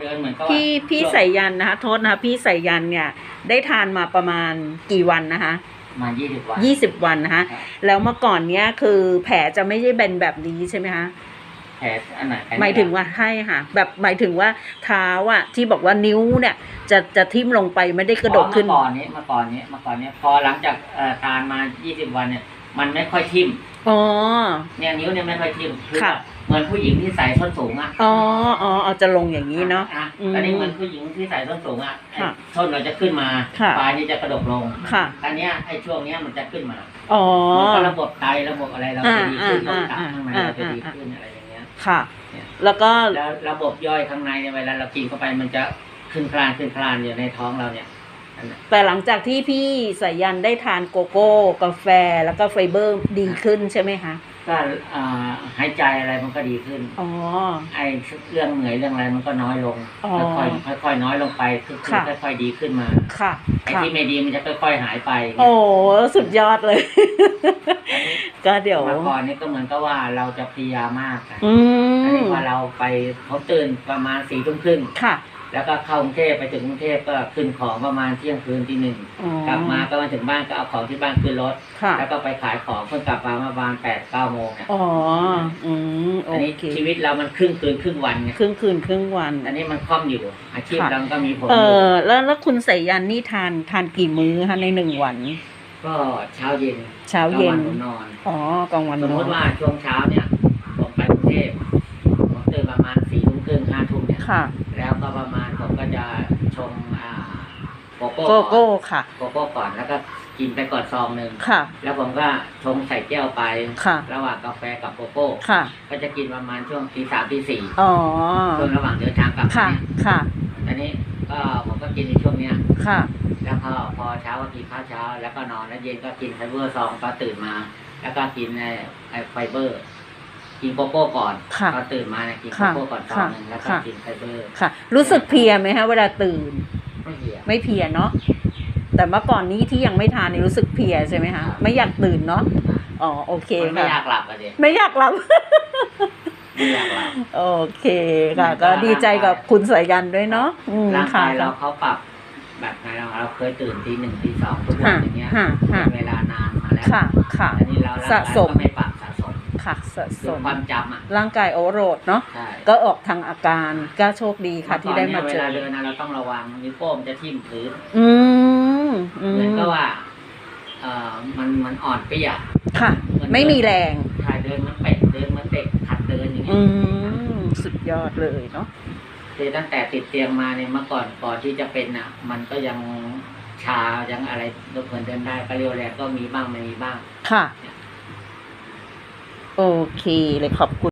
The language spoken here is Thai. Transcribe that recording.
เดินเหมือนก็พี่พี่ช่วงใส่ยันนะคะ โทษนะคะพี่ใส่ยันเนี่ย ได้ทานมาประมาณกี่วันนะคะมายี่สิบวัน ยี่สิบวันนะคะครับ แล้วเมื่อก่อนเนี้ยคือแผลจะไม่ใช่เป็นแบบนี้ใช่ไหมคะ แผลอันไหนแผลหมายถึงว่าใช่ค่ะ แบบหมายถึงว่าเท้าอะที่บอกว่านิ้วเนี่ย จะจะทิ่มลงไปไม่ได้กระดกขึ้น อ๋อเมื่อก่อนนี้เมื่อก่อนนี้เมื่อก่อนนี้พอหลังจากเอ่อทานมายี่สิบวันเนี่ย มันไม่ค่อยทิ่มอ๋อ เนี่ยนิ้วเนี่ยไม่ค่อยทิ่มคือค่ะ เหมือนผู้หญิงที่ใส่ส้นสูงอะอ๋ออ๋อเอาจะลงอย่างนี้เนาะ อ่อืมตอนนี้เหมือนผู้หญิงที่ใส่ส้นสูงอะไอ้ค่ะส้นเราจะขึ้นมาค่ะ ปลายนี่จะกระดกลงค่ะอันเนี้ยไอ้ช่วงเนี้ยมันจะขึ้นมาอ๋อ มันก็ระบบไตระบบอะไรเราจะดีขึ้นอ่าระบบตับอ่าข้างในอ่าเราจะดีอ่าขึ้นอะไรอย่างเงี้ย ค่ะ เนี่ย แล้วก็ แล้วระบบย่อยข้างในเนี่ยเวลาเรากินเข้าไปมันจะขึ้นคลานขึ้นคลานอยู่ในท้องเราเนี่ยอันนั้น แต่หลังจากที่พี่สายันได้ทานโกโก้ กาแฟแล้วก็ไฟเบอร์ดีขึ้นใช่ไหมคะ ก็อ่าหายใจอะไรมันก็ดีขึ้น อ๋อ ไอ้เรื่องเหนื่อยเรื่องอะไรมันก็น้อยลงอ๋อค่อยๆค่อยๆน้อยลงไปคือค่ะ ค่อยๆดีขึ้นมาค่ะไอ้ค่ะที่ไม่ดีมันจะค่อยๆหายไปโอ้สุดยอดเลย ก็เดี๋ยว เมื่อก่อนนี่ก็เหมือนกับว่าเราจะเพลียมากอะอือันมนี้พอเราไปเขาตื่นประมาณสี่ทุ่มครึ่งค่ะ แล้วก็เข้ากรุงเทพไปถึงกรุงเทพก็ขึ้นของประมาณเที่ยงคืนที่หนึ่งอ๋อกลับมาก็มาถึงบ้านก็เอาของที่บ้านขึ้นรถ ค่ะ แล้วก็ไปขายของเพิ่งกลับมาประมาณแปดเก้าโมงเนี่ยอ๋อ อืม โออันนี้เคชีวิตเรามันครึ่งคืนครึ่งวันไงครึ่งคืนครึ่งวัน อันนี้มันคล่อมอยู่อาชีพค่ะ เราก็มีผลเออยู่อ แล้วแล้วคุณสายันนี่ทานทานกี่มื้อคะในหนึ่งวัน ก็เช้าเย็นเช้าเย็นกลงวัผมนอน อ๋อกลางวันสมนมอนติว่าช่วงเช้าเนี่ยผมไปกรุงเทพ ค่ะ แล้วก็ประมาณผมก็จะชงอ่าโกโก้โกโก้ก่อนค่ะ โกโก้ก่อนแล้วก็กินไปก่อนซองหนึ่งค่ะ แล้วผมก็ชงใส่แก้วไป ค่ะ ระหว่างกาแฟกับโกโก้ ค่ะ ก็จะกินประมาณช่วงตีสามตีสี่อ๋อช่วงระหว่างเดินทางกลับมาค่ะ เนี่ยค่ะอันนี้ก็ผมก็กินในช่วงเนี้ย ค่ะ แล้วก็พอเช้าก็กินข้าวเช้า แล้วก็นอนแล้วเย็นก็กินไฟเบอร์ซองพอตื่นมา แล้วก็กินไอ้ไอ้ไฟเบอร์ กินโกโก้ก่อนค่ะพอตื่นมาเนี่ยกินโกค่ะโก้ก่อนซองหนึ่งแล้วก็ค่ะ กินไฟเบอร์ค่ะ รู้สึกเพลียไหมคะเวลาตื่น ไม่เหี่ยไม่เพลียเนาะแต่เมื่อก่อนนี้ที่ยังไม่ทานนี่รู้สึกเพลียใช่ไหมคะไม่อยากตื่นเนาะอ๋อโอเคมันไม่อยาค่ะกหลับอะเด็ไม่อยากหลับ ไม่อยากหลับ โอเคค่ะ ก็ดีใจกับคุณสายันด้วยเนาะอืมร่างค่ะกายเราเขาปรับแบบไหนเราเราเคยตื่นทีหนึ่งทีสองทุกวันค่ะอย่างเงี้ยค่ะค่ะเป็นเวลานานมาแล้วค่ะค่ะ อันนี้เราร่างสะกายสม ก็ไม่ปรับสะสม ค่ะสะคืสอมความจำอะร่างกายโอเวอร์โหลดเนาะใช่ก็ออกทางอาการก็โชคดีค่ะที่ได้มาเจเวอลาเดินนะเราต้องระวังนิ้วโป้งจะทิ่มพื้นอืมอืเหมือนมก็ว่าเอ่อมันมันอ่อนเปรี้ยค่ะเหมือนไม่มีแรงถ่ายเดินเหมันเป็ดเดินเหมันเด็กหัดเดินอย่างเงี้อืยมสุดยอดเลยเนาะคือตั้งแต่ติดเตียงมาเนี่ยเมื่อก่อนก่อนที่จะเป็นอะ มันก็ยังชายังอะไรก็เหมือนเดินได้ก็เรียวแรงก็มีบ้างไม่มีบ้างค่ะโอ เคเลยขอบคุณ